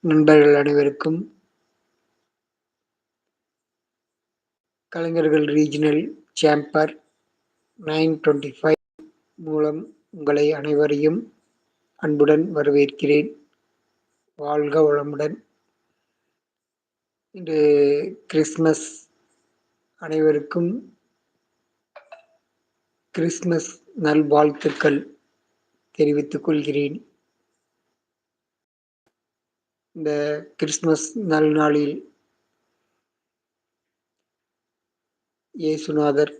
நண்பர்கள் அனைவருக்கும் கலைஞர்கள் regional chamber nine twenty five மூலம் உங்களை அனைவரையும் அன்புடன் வரவேற்கிறேன். வாழ்க வளமுடன். இன்று கிறிஸ்மஸ் அனைவருக்கும் கிறிஸ்மஸ் நல்வாழ்த்துக்கள் தெரிவித்துக் கொள்கிறேன். இந்த கிறிஸ்மஸ் நல்நாளில் இயேசுநாதர்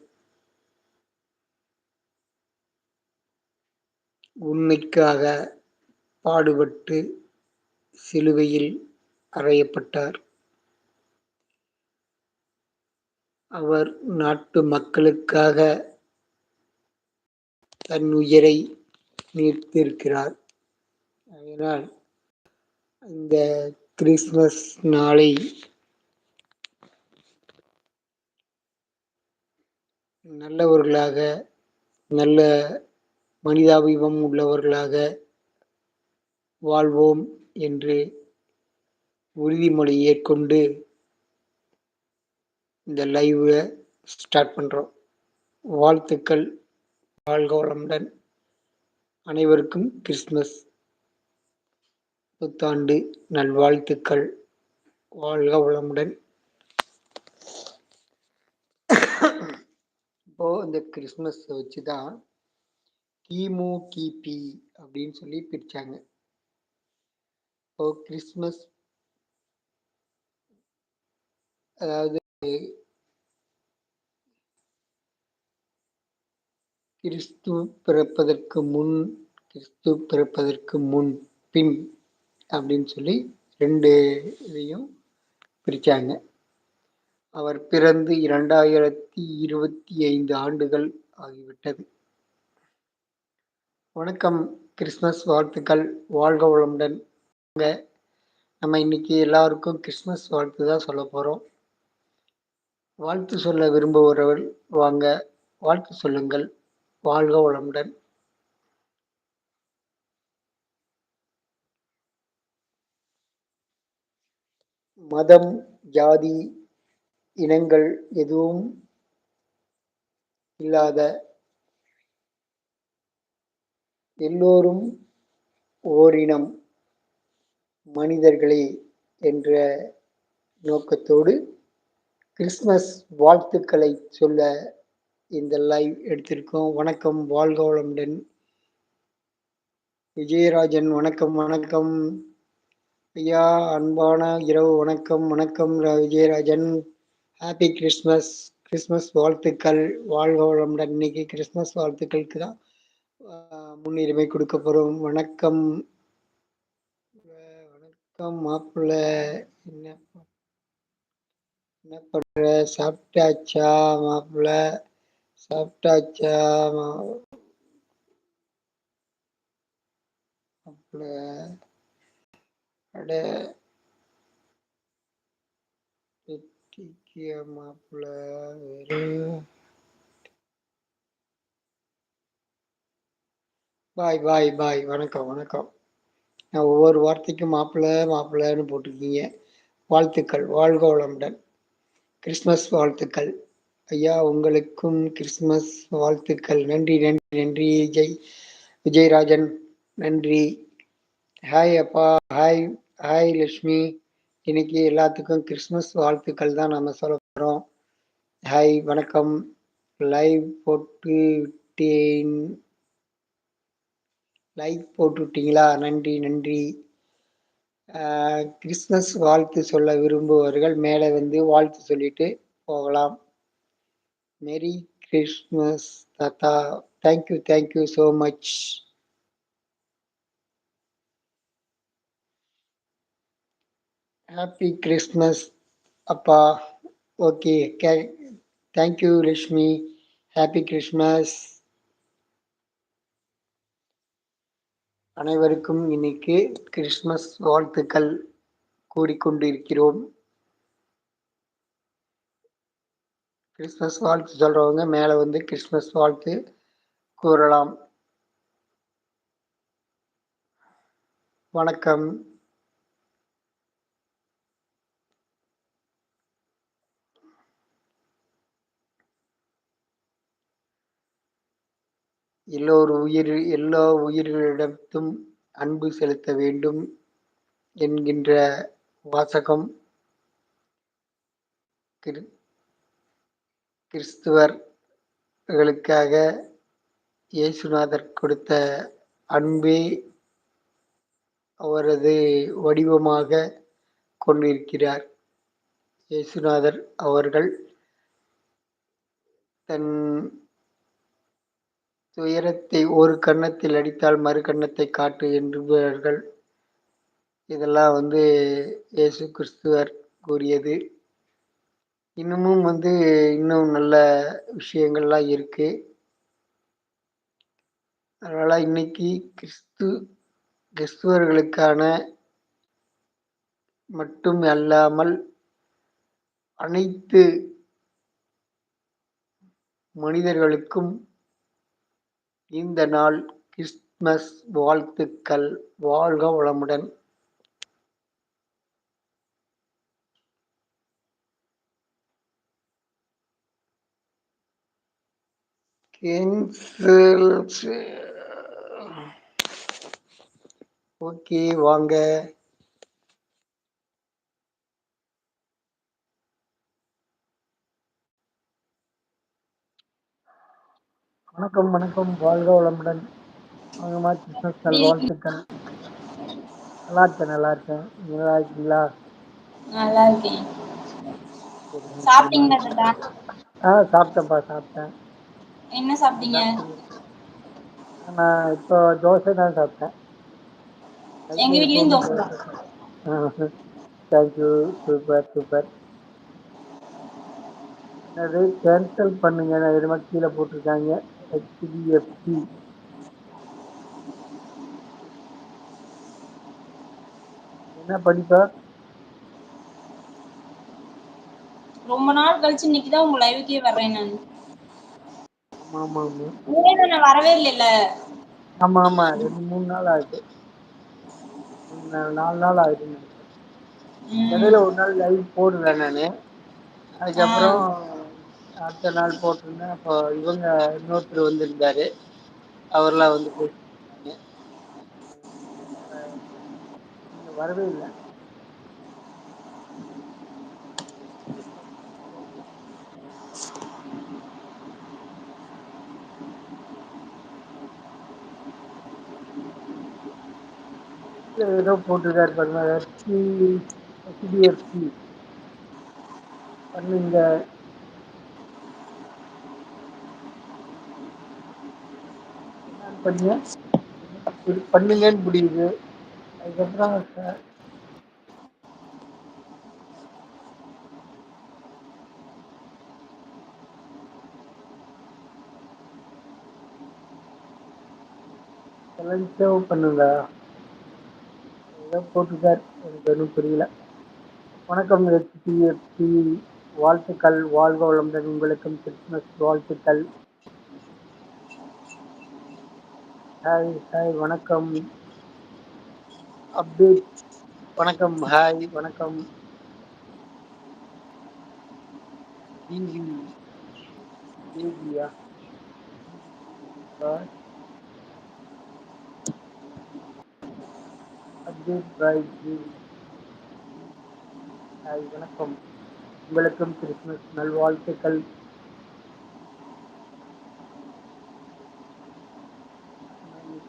உண்மைக்காக பாடுபட்டு சிலுவையில் அறையப்பட்டார். அவர் நாட்டு மக்களுக்காக தன் உயிரை நீர்த்திருக்கிறார் அதனால் இந்த கிறிஸ்மஸ் நாளை நல்லவர்களாக நல்ல மனிதாபிபம் உள்ளவர்களாக வாழ்வோம் என்று உறுதிமொழி ஏற்கொண்டு இந்த லைவை ஸ்டார்ட் பண்ணுறோம் வாழ்த்துக்கள். வாழ்க வளமுடன். அனைவருக்கும் கிறிஸ்மஸ் புத்தாண்டு நல்வாழ்த்துக்கள். வாழ்க வளமுடன். இப்போ இந்த கிறிஸ்மஸ் வச்சு தான் கிமு கிபி அப்படின்னு சொல்லி பிரிச்சாங்க. இப்போ கிறிஸ்மஸ் அதாவது கிறிஸ்து பிறப்பதற்கு முன் கிறிஸ்து பிறப்பதற்கு முன் பின் அப்படின்னு சொல்லி ரெண்டு இதையும் பிரித்தாங்க அவர் பிறந்து இரண்டாயிரத்தி இருபத்தி ஐந்து ஆண்டுகள் ஆகிவிட்டது. வணக்கம் கிறிஸ்மஸ் வாழ்த்துக்கள். வாழ்க வளமுடன். நம்ம இன்னைக்கு எல்லாருக்கும் கிறிஸ்மஸ் வாழ்த்து தான் சொல்ல போகிறோம் வாழ்த்து சொல்ல விரும்புபவர்கள் வாங்க வாழ்த்து சொல்லுங்கள். வாழ்க வளமுடன். மதம் ஜாதி இனங்கள் எதுவும் இல்லாத எல்லோரும் ஓரினம் மனிதர்களே என்ற நோக்கத்தோடு கிறிஸ்மஸ் வாழ்த்துக்களை சொல்ல இந்த லைவ் எடுத்திருக்கோம். வணக்கம் வாழ்க வளமுடன் விஜயராஜன் வணக்கம் வணக்கம். ஐயா அன்பான இரவு வணக்கம். வணக்கம் விஜயராஜன். ஹாப்பி கிறிஸ்மஸ் கிறிஸ்மஸ் வாழ்த்துக்கள். வாழ்க வளமுடன். இன்னைக்கு கிறிஸ்மஸ் வாழ்த்துக்களுக்கு தான் முன்னுரிமை கொடுக்க போகிறோம் வணக்கம். வணக்கம் மாப்பிள்ள. என்ன என்ன பண்ணுற சாப்பிட்டாச்சா மாப்பிள்ள? சாப்பிட்டாச்சா மாப்பிள்ள? அட. வெட்டிக்கிய மாப்பிள்ள பாய் பாய் பாய். வணக்கம் வணக்கம். நான் ஒவ்வொரு வார்த்தைக்கும் மாப்பிள்ள மாப்பிள்ளன்னு போட்டிருக்கீங்க. வாழ்த்துக்கள். வாழ்க வளமுடன் கிறிஸ்மஸ் வாழ்த்துக்கள். ஐயா உங்களுக்கும் கிறிஸ்மஸ் வாழ்த்துக்கள். நன்றி நன்றி நன்றி. விஜய் விஜயராஜன் நன்றி. ஹாய் அப்பா. ஹாய் ஹாய் லக்ஷ்மி இன்னைக்கு எல்லாத்துக்கும் கிறிஸ்மஸ் வாழ்த்துக்கள் தான் நம்ம சொல்ல போகிறோம் ஹாய் வணக்கம். லைவ் போட்டு விட்டேன் லைவ் போட்டு விட்டீங்களா நன்றி. நன்றி கிறிஸ்மஸ் வாழ்த்து சொல்ல விரும்புபவர்கள் மேலே வந்து வாழ்த்து சொல்லிட்டு போகலாம். மெரி கிறிஸ்மஸ் தாத்தா. Thank you thank you so much happy Christmas அப்பா. Okay K thank you Lakshmi happy Christmas அனைவருக்கும் இன்னைக்கு கிறிஸ்மஸ் வாழ்த்துக்கள் கூறிக்கொண்டிருக்கிறோம் கிறிஸ்மஸ் வாழ்த்து சொல்கிறவங்க மேலே வந்து கிறிஸ்மஸ் வாழ்த்து கூறலாம். வணக்கம். எல்லோரு உயிர் எல்லா உயிர்களிடத்தும் அன்பு செலுத்த வேண்டும் என்கின்ற வாசகம் கிரு கிறிஸ்துவர்களுக்காக இயேசுநாதர் கொடுத்த அன்பே அவரது வடிவமாக கொண்டிருக்கிறார். இயேசுநாதர் அவர்கள் தன் துயரத்தை ஒரு கன்னத்தில் அடித்தால் மறு கன்னத்தை காட்டு என்பவர்கள் இதெல்லாம் வந்து இயேசு கிறிஸ்துவர் கூறியது. இன்னமும் வந்து இன்னும் நல்ல விஷயங்கள்லாம் இருக்கு. அதனால் இன்னைக்கு கிறிஸ்து கிறிஸ்துவர்களுக்கான மட்டும் அல்லாமல் அனைத்து மனிதர்களுக்கும் இந்த நாள் கிறிஸ்துமஸ் வாழ்த்துக்கள். வாழ்க வளமுடன். ஓகே வாங்க. வணக்கம் வணக்கம். வாழ்க வளமுடன். வாங்கம்மா கிறிஸ்மஸ் நல் வாழ்த்துக்கள். நல்லா இருக்கேன் நல்லா இருக்கேன். நல்லா இருக்கீங்களா? நல்லா இருக்கேன். சாப்பிட்டீங்களா தாத்தா? ஆ சாப்பிட்டேன்ப்பா சாப்பிட்டேன். என்ன சாப்பிட்டீங்க? நான் இப்போ தோசை தான் சாப்பிட்டேன். எங்க வீட்லயும் தோசை தான். தேங்க்யூ சூப்பர் சூப்பர் என்னது கேன்சல் பண்ணுங்க. நான் எதுமா கீழே போட்டிருக்காங்க. ஹெச்டிஎஃப்சி என்ன படிப்பா? ரொம்ப நாள் கழிச்சு இன்னைக்குதான் உங்க லைவுக்கே வர்றேன் நான். ஆமா ஆமா இடையில நான் வரவே இல்லைல்ல. ஆமா ஆமா ரெண்டு மூணு நாள் ஆகுது. நாலு நாள் ம். இடையில ஒரு நாள் லைவ் போடுவேன் நானு. அதுக்கப்புறம் அடுத்த நாள் போட்டிருந்தேன். அப்போ இவங்க இன்னொருத்தர் வந்திருந்தாரு. அவர்லாம் வந்து பேசிட்டு வரவே இல்லை. ஏதோ போட்டிருக்காரு பாருங்க. ஹெச்டி ஹெச்டிஎஃப்சி பண்ணுங்க என்னன்னு இது பண்ணுங்கன்னு முடியுது. அதுக்கப்புறம் சேவ் பண்ணுங்க. ஏதோ போட்டுக்கார் எனக்கு ஒன்றும் புரியல. வணக்கம் ஹெச்டிஎஃப்சி வாழ்த்துக்கள். வாழ்க வளமுடன். உங்களுக்கும் கிறிஸ்துமஸ் வாழ்த்துக்கள். ஹாய் ஹாய் வணக்கம். அப்டேட் வணக்கம் ஹாய் வணக்கம். டிவி டிவியா அப்டேட் பாய் டிவி ஹாய் வணக்கம். உங்களுக்கும் கிறிஸ்துமஸ் நல்வாழ்த்துக்கள்.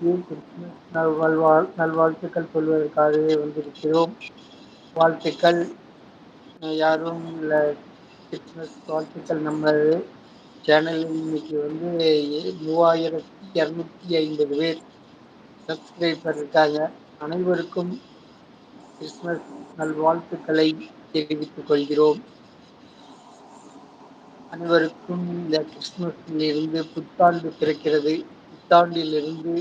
நான் கிறிஸ்துமஸ் நல்வாழ்வா நல்வாழ்த்துக்கள் சொல்வதற்காகவே வந்திருக்கிறோம். வாழ்த்துக்கள். யாரும் இல்லை. கிறிஸ்துமஸ் வாழ்த்துக்கள் நம்ம சேனல் இன்னைக்கு வந்து மூவாயிரத்தி இரநூத்தி ஐம்பது பேர் சப்ஸ்கிரைபர் இருக்காங்க. அனைவருக்கும் கிறிஸ்துமஸ் நல்வாழ்த்துக்களை தெரிவித்துக் கொள்கிறோம். அனைவருக்கும் இந்த கிறிஸ்துமஸில் இருந்து புத்தாண்டு பிறக்கிறது. புத்தாண்டிலிருந்து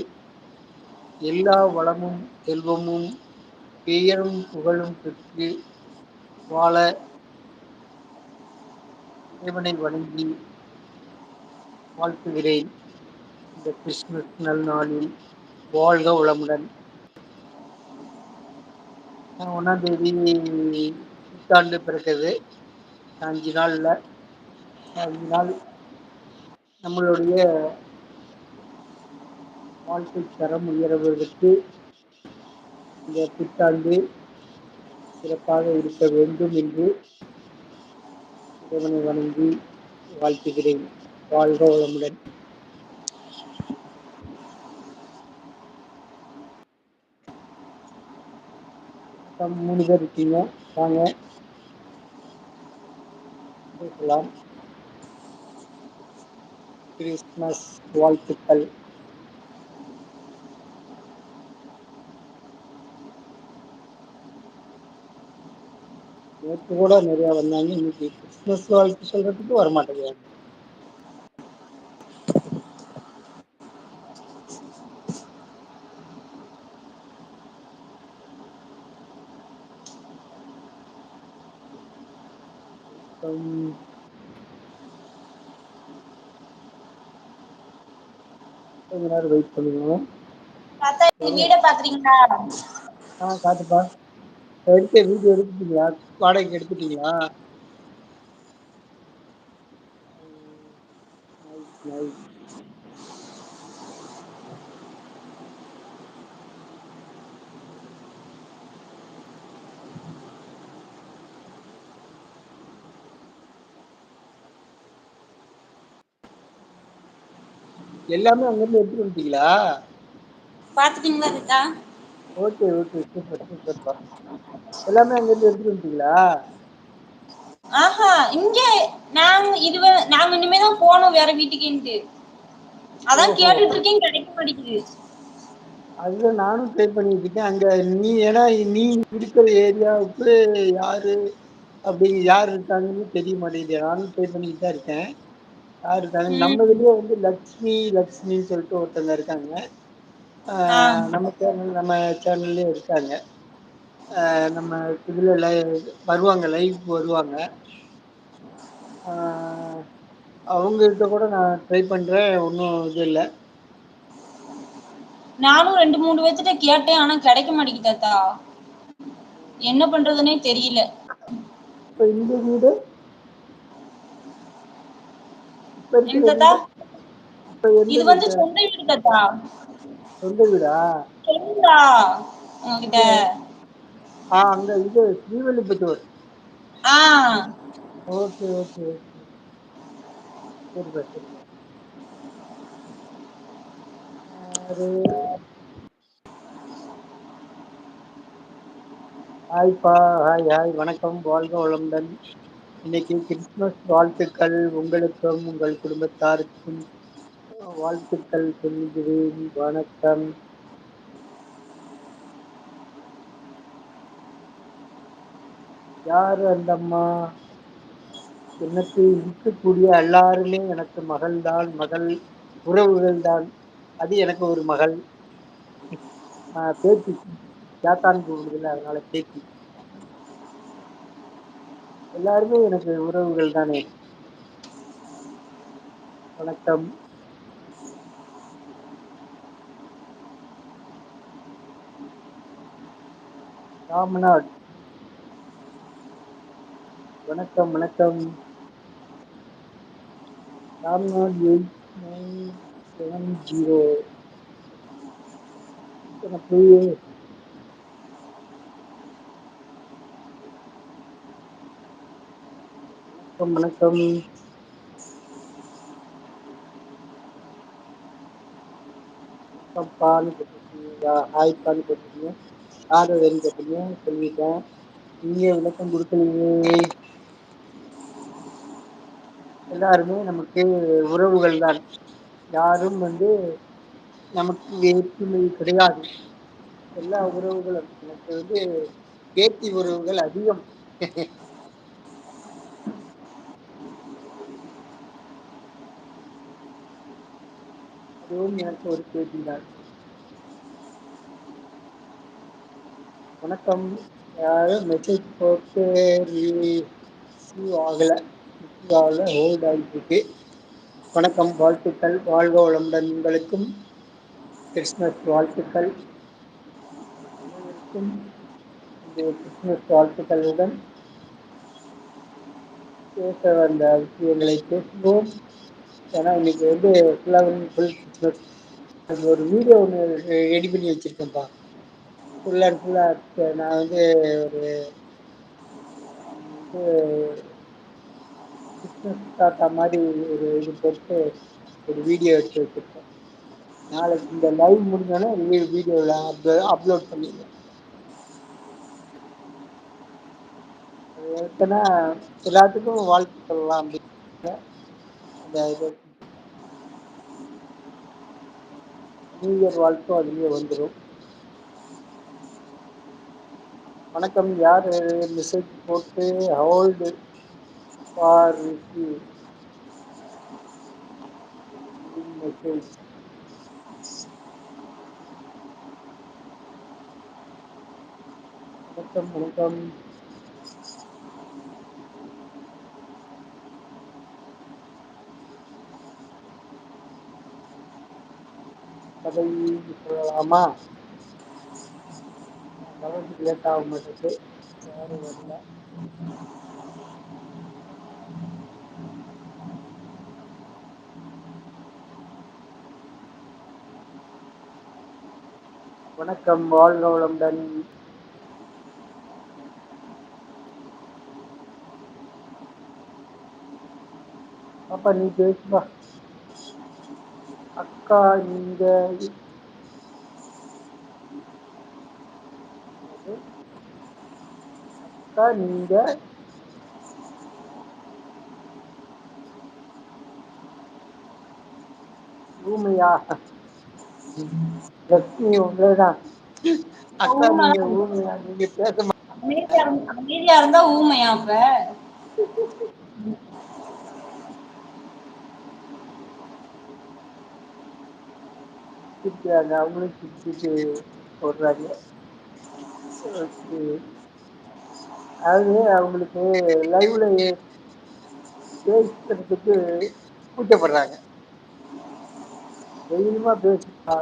எல்லா வளமும் செல்வமும் பெயரும் புகழும் பெற்று வாழ இறைவனை வணங்கி வாழ்த்துகிறேன். இந்த கிறிஸ்துமஸ் நல்நாளில் வாழ்க வளமுடன். ஒன்றாம் தேதி புத்தாண்டு பிறக்குது அஞ்சு நாளில். அஞ்சு நாள் நம்மளுடைய வாழ்க்கை தரம் உயர்வதற்கு இந்த புத்தாண்டு சிறப்பாக இருக்க வேண்டும் என்று இறைவனை வணங்கி வாழ்த்துகிறேன். வாழ்க வளமுடன். மூணு பேர் இருக்கீங்க. வாங்க. பேசலாம். கிறிஸ்துமஸ் வாழ்த்துக்கள். நேற்று கூட நிறைய வந்தாங்க. இன்னைக்கு கிறிஸ்துமஸ் வாழ்த்து சொல்றதுக்கு வரமாட்டேங்கிறாங்க கொஞ்ச நேரம் வெயிட் இந்த வீட பாக்குறீங்களா ஆ காட்டுப்பா எடுத்து வீடியோ எடுத்துட்டீங்களா? வாடகைக்கு எடுத்துட்டீங்களா? எல்லாமே அங்க எல்லாமே அங்கிருந்து எடுத்துட்டு வந்துட்டீங்களா? பாத்துட்டீங்களா ஓகே ஓகே. சூப்பர் சூப்பர்ப்பா எல்லாமே அங்கிருந்து எடுத்துட்டு வந்துட்டீங்களா? ஆஹா இங்க நாங்க இது நாங்க இனிமேதான் போனோம் வேற வீட்டுக்குன்ட்டு. அதான். கேட்டுட்டு இருக்கேன் கிடைக்க மாட்டேங்குது. அதுதான் நானும் ட்ரை பண்ணிட்டு இருக்கேன் அங்க நீ ஏன்னா நீ இருக்கிற ஏரியாவுக்கு யாரு அப்படி யார் இருக்காங்கன்னு தெரிய மாட்டேங்குது. நானும் ட்ரை பண்ணிட்டு தான் இருக்கேன். யார் இருக்காங்க. நம்ம இதுலயே வந்து லக்ஷ்மி லக்ஷ்மின்னு சொல்லிட்டு ஒருத்தங்க இருக்காங்க. நம்ம சேனல் நம்ம சேனல்லயே இருக்காங்க. நம்ம இதுல லை- வருவாங்க லைவ் வருவாங்க. ஆஹ் அவங்கள்ட்ட கூட நான் ட்ரை பண்றேன் ஒன்றும் இது இல்லை. நானும் ரெண்டு மூணு பேர்த்திட்ட கேட்டேன் ஆனா கிடைக்க மாட்டேங்குது தாத்தா என்ன பண்றதுனே தெரியல. இப்ப இந்த வீடு? இது வந்து சொந்த வீடு தாத்தா சொந்த வீடா? உங்ககிட்ட? ஆஹ் அங்க இது ஸ்ரீவில்லிபுத்தூர். ஆஹ் ஓகே ஓகே சரிப்பா யாரு? ஹாய்ப்பா ஹாய் ஹாய் வணக்கம். வாழ்க வளமுடன். இன்னைக்கு கிறிஸ்துமஸ் வாழ்த்துக்கள் உங்களுக்கும் உங்கள் குடும்பத்தாருக்கும். வாழ்த்துக்கள் சொல்கிறேன் வணக்கம். யாரு அந்தம்மா எனக்கு இருக்கக்கூடிய எல்லாருமே எனக்கு மகள்தான். மகள் உறவுகள் தான். அது எனக்கு ஒரு மகள். ஆஹ் பேத்தி. சாத்தான் கூப்பிடுதுல அதனால பேத்தி. எல்லாருமே எனக்கு உறவுகள் தானே. வணக்கம். ராம்நாத். வணக்கம் வணக்கம். Ramnath eight nine seven zero. எனக்கு வணக்கம் வணக்கம். வணக்கம்ப்பான்னு போட்டிருக்கீங்க ஹாய்ப்பான்னு போட்டிருக்கீங்க யார் அதுன்னு பற்றியும் சொல்லிட்டேன். நீங்க விளக்கம் கொடுக்கலையே எல்லாருமே நமக்கு உறவுகள் தான். யாரும் வந்து நமக்கு வேற்றுமை கிடையாது. எல்லா உறவுகளும் எனக்கு வந்து பேத்தி உறவுகள் அதிகம். அதுவும் எனக்கு ஒரு கேட்டி தான். வணக்கம். யாரும் மெசேஜ் போட்டு ரிசீவ் ஆகல. ரிசீவ் ஆகல ஹோல்ட் ஆகிட்டு இருக்கு வணக்கம். வாழ்த்துக்கள். வாழ்க வளமுடன் உங்களுக்கும். கிறிஸ்மஸ் வாழ்த்துக்கள். இந்த கிறிஸ்மஸ் வாழ்த்துக்களுடன் பேச வந்த விஷயங்களை பேசுவோம். ஏன்னா இன்னைக்கு வந்து ஃபுல்லாக ஃபுல் கிறிஸ்மஸ் ஒரு வீடியோ ஒன்று ரெடி பண்ணி வச்சுருக்கேன்ப்பா. ஃபுல் அண்ட் ஃபுல்லாக நான் வந்து ஒரு பிஸ்னஸ் தாத்தா மாதிரி ஒரு இது போட்டு ஒரு வீடியோ எடுத்து வச்சிருக்கேன். நாளைக்கு இந்த லைவ் முடிஞ்சோடனே வீடியோவில் அப்லோ அப்லோட் பண்ணிடுவேன். அது எல்லாத்துக்கும் வாழ்த்து சொல்லலாம் அப்படின்னு அந்த இது. நியூ இயர் வாழ்த்தும் அதுலேயே வந்துடும் வணக்கம். யார் மெசேஜ் போட்டு ஹோல்டு ஃபார் ரிசீவ் மெசேஜ் வணக்கம் வணக்கம். கதை சொல்லலாமா? வளர்ந்து லேட் ஆக மாட்டேங்குது. யாரும் வரல. வணக்கம் வாழ்க வளமுடன். பாப்பா நீ பேசுப்பா அக்கா நீங்க அக்கா நீங்க ஊமையா லட்சுமி உங்களேதான். அக்கா நீங்க ஊமையா நீங்க பேச அமைதியா இருந்தா- அமைதியா இருந்தா ஊமையா அப்ப? அவங்களும் போடுறாங்க. ஓகே. அதாவது அவங்களுக்கு லைவ்ல பேசுறதுக்கு கூச்சப்படுறாங்க. தைரியமா பேசுறா.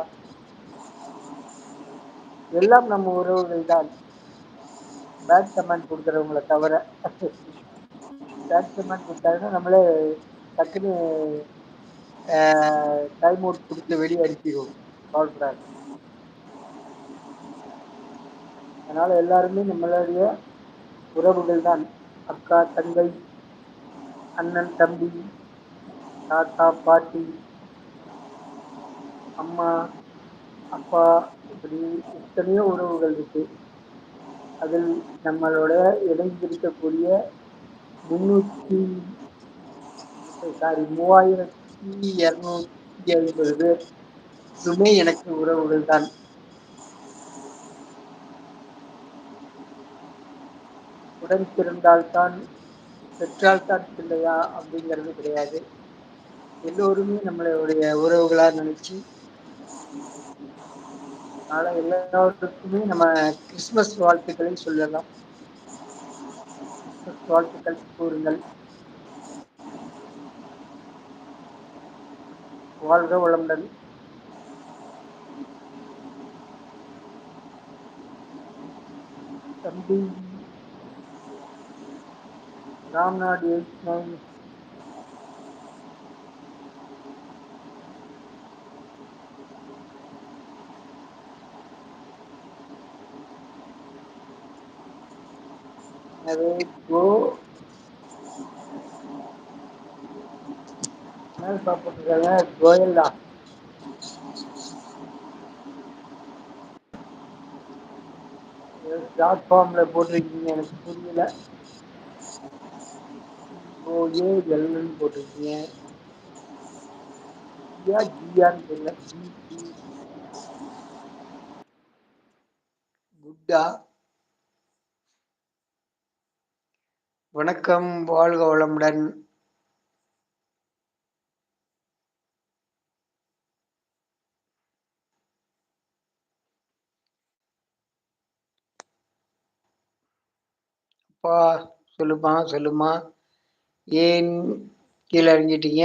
எல்லாம் நம்ம உறவுகள் தான். பேட் கமெண்ட் கொடுக்குறவங்கள தவிர. பேட் கமெண்ட் கொடுத்தாங்கன்னா நம்மளே டக்குன்னு டைம் அவுட் கொடுத்து வெளியே அனுப்பிடுவோம். பண்ணுறாங்க அதனால எல்லாருமே நம்மளுடைய உறவுகள் தான் அக்கா தங்கை அண்ணன் தம்பி தாத்தா பாட்டி அம்மா அப்பா இப்படி எத்தனையோ உறவுகள் இருக்கு. அதில் நம்மளோட இணைந்திருக்கக்கூடிய முன்னூற்றி சாரி மூவாயிரத்தி இருநூத்தி ஐம்பது பேர். எனக்கு உறவுகள் தான் உடன் பிறந்தால்தான் பெற்றால்தான் பிள்ளையா அப்படிங்கிறது கிடையாது. எல்லோருமே நம்மளுடைய உறவுகளாக நினைச்சு அதனால எல்லாருக்குமே நம்ம கிறிஸ்துமஸ் வாழ்த்துக்களை சொல்லலாம். கிறிஸ்துமஸ் வாழ்த்துக்கள் கூறுங்கள். வாழ்க வளமுடன். தம்பி ராம்நாட் எயிட் நைன். எனவே கோ என்ன சாப்பிட்டுருக்காங்க? கோயல் தான். பிளாட்ஃபார்ம்ல போட்டிருக்கீங்க எனக்கு புரியல. ஓஏ எல்னு போட்டிருக்கீங்க. ஜியா ஜியான்னு தெரியல. குட்டா. வணக்கம் வாழ்க வளமுடன். அப்பா சொல்லுமா சொல்லுமா. ஏன் கீழே இறங்கிட்டீங்க?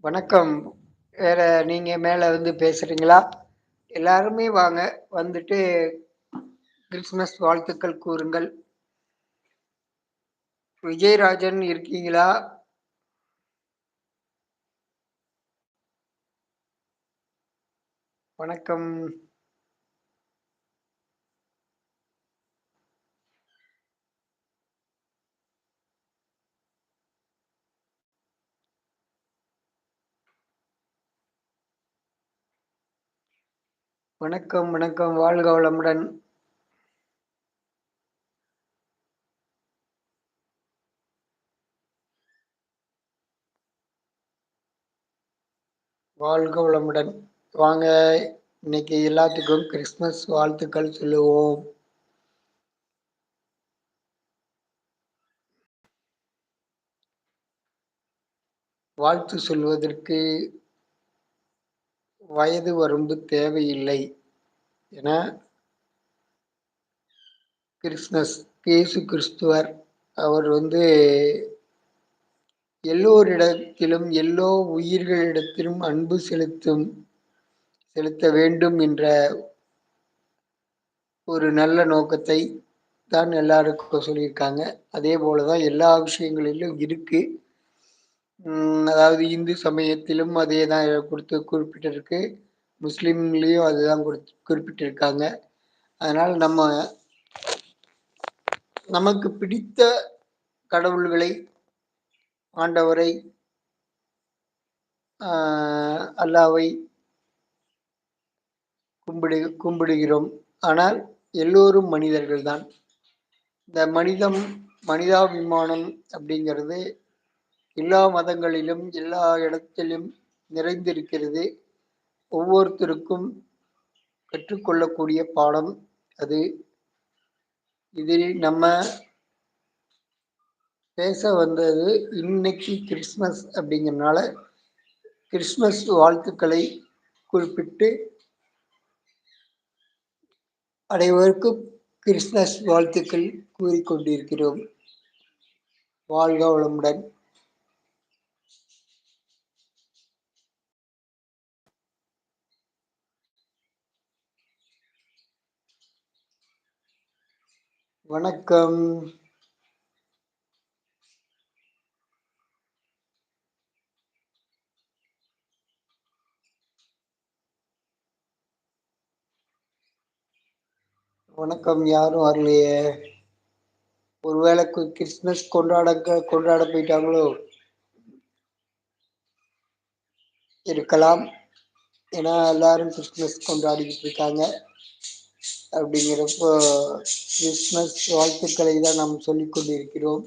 வணக்கம். வேற நீங்கள் மேலே வந்து பேசுகிறீங்களா எல்லாருமே வாங்க. வந்துட்டு கிறிஸ்மஸ் வாழ்த்துக்கள் கூறுங்கள். விஜயராஜன் இருக்கீங்களா? வணக்கம். வணக்கம் வணக்கம். வாழ்க வளமுடன். வாழ்க வளமுடன். வாங்க இன்னைக்கு எல்லாத்துக்கும் கிறிஸ்மஸ் வாழ்த்துக்கள் சொல்லுவோம். வாழ்த்து சொல்வதற்கு வயது வரம்பு தேவையில்லை என கிறிஸ்மஸ் இயேசு கிறிஸ்துவர் அவர் வந்து எல்லோரிடத்திலும் எல்லோ உயிர்களிடத்திலும் அன்பு செலுத்தும் செலுத்த வேண்டும் என்ற ஒரு நல்ல நோக்கத்தை தான் எல்லாருக்கும் சொல்லியிருக்காங்க. அதே போலதான் எல்லா விஷயங்களிலும் இருக்குது அதாவது இந்து சமயத்திலும் அதே தான் கொடுத்து குறிப்பிட்டிருக்கு. முஸ்லீம்லேயும் அதுதான் கொடுத்து குறிப்பிட்டிருக்காங்க. அதனால் நம்ம நமக்கு பிடித்த கடவுள்களை ஆண்டவரை அல்லாவை கும்பிடு கும்பிடுகிறோம். ஆனால் எல்லோரும் மனிதர்கள் தான் இந்த மனிதம் மனிதாபிமானம் அப்படிங்கிறது எல்லா மதங்களிலும் எல்லா இடத்திலும் நிறைந்திருக்கிறது. ஒவ்வொருத்தருக்கும் கற்றுக்கொள்ளக்கூடிய பாடம் அது. இதில் நம்ம பேச வந்தது இன்னைக்கு கிறிஸ்மஸ் அப்படிங்கிறனால கிறிஸ்மஸ் வாழ்த்துக்களை குறிப்பிட்டு அனைவருக்கும் கிறிஸ்மஸ் வாழ்த்துக்கள் கூறிக்கொண்டிருக்கிறோம். வாழ்க வளமுடன். வணக்கம். வணக்கம் யாரும் வரலையே. ஒருவேளை கிறிஸ்மஸ் கொண்டாட கொண்டாட போயிட்டாங்களோ? இருக்கலாம். ஏன்னா எல்லாரும் கிறிஸ்மஸ் கொண்டாடிக்கிட்டு இருக்காங்க. அப்படிங்கிறப்போ கிறிஸ்மஸ் வாழ்த்துக்களை தான் நாம் சொல்லிக் கொண்டிருக்கிறோம்.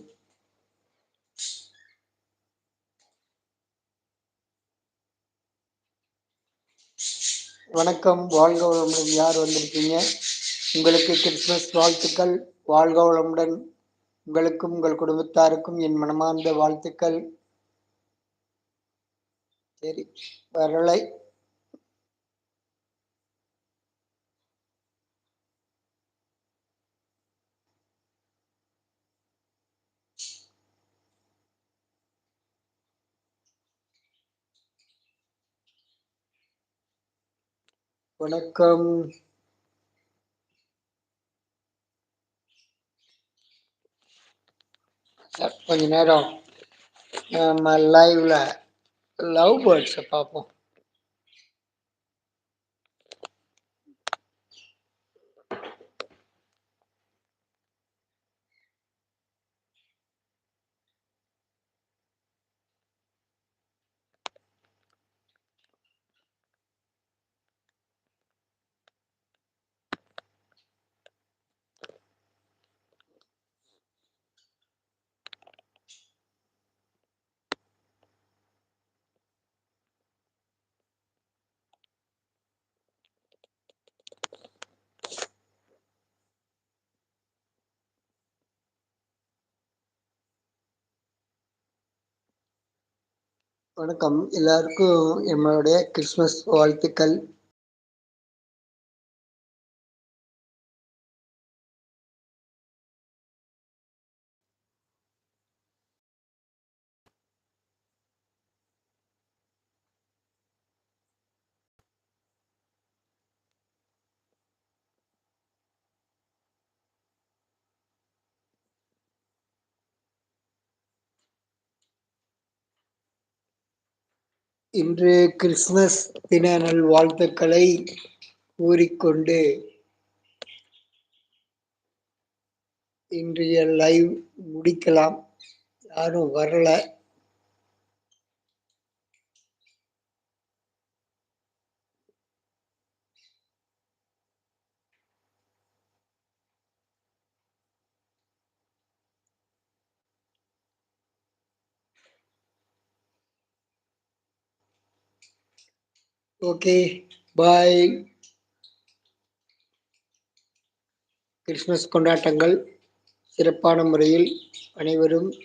வணக்கம். வாழ்க வளமுடன் யார் வந்திருக்கீங்க? உங்களுக்கு கிறிஸ்மஸ் வாழ்த்துக்கள். வாழ்க வளமுடன் உங்களுக்கும் உங்கள் குடும்பத்தாருக்கும் என் மனமார்ந்த வாழ்த்துக்கள். சரி வரலை. வணக்கம். கொஞ்ச நேரம் நம்ம லைவ்ல லவ் பேர்ட்ஸை பார்ப்போம். வணக்கம். எல்லாருக்கும் என்னுடைய கிறிஸ்மஸ் வாழ்த்துக்கள். இன்று கிறிஸ்துமஸ் தின நல்வாழ்த்துக்களை கூறிக்கொண்டு இன்றைய லைவ் முடிக்கலாம். யாரும் வரல. ஓகே பாய் கிறிஸ்மஸ் கொண்டாட்டங்கள் சிறப்பான முறையில் அனைவரும்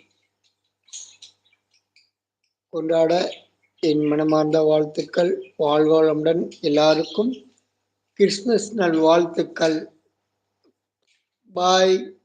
கொண்டாட என் மனமார்ந்த வாழ்த்துக்கள். வாழ்வாளமுடன் எல்லாருக்கும் கிறிஸ்மஸ் நல் வாழ்த்துக்கள் பாய்